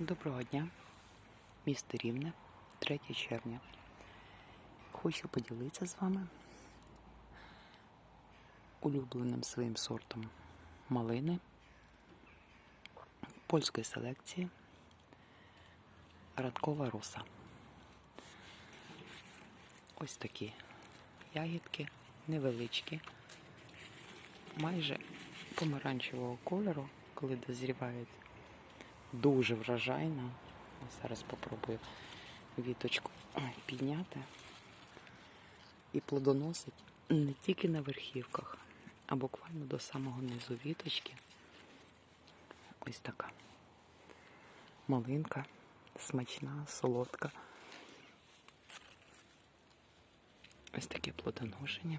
Доброго дня, місто Рівне, 3 червня. Хочу поділитися з вами улюбленим своїм сортом малини польської селекції Радкова роса. Ось такі ягідки невеличкі, майже помаранчевого кольору, коли дозрівають дуже вражайна. Зараз спробую віточку підняти і плодоносить не тільки на верхівках, а буквально до самого низу віточки. Ось така малинка, смачна, солодка. Ось таке плодоношення.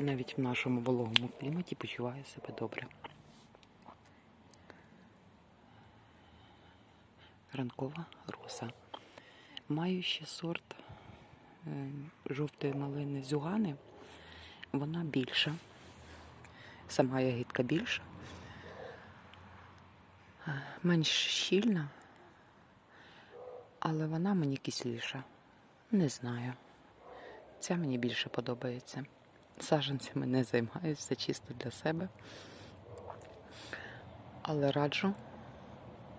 Навіть в нашому вологому кліматі почуває себе добре. Ранкова роса. Маю ще сорт е, жовтої малини зюгани. Вона більша. Сама ягідка більша. Е, Менш щільна, але вона мені кисліша. Не знаю. Ця мені більше подобається. Саженцями не займаюся чисто для себе. Але раджу,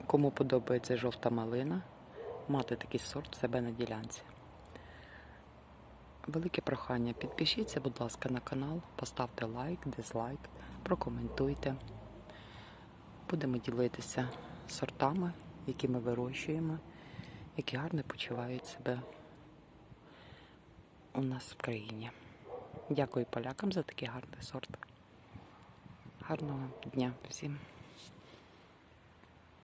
кому подобається жовта малина, мати такий сорт в себе на ділянці. Велике прохання, підпишіться, будь ласка, на канал, поставте лайк, дизлайк, прокоментуйте. Будемо ділитися сортами, які ми вирощуємо, які гарно почувають себе у нас в країні. Дякую полякам за такий гарний сорт. Гарного дня всім.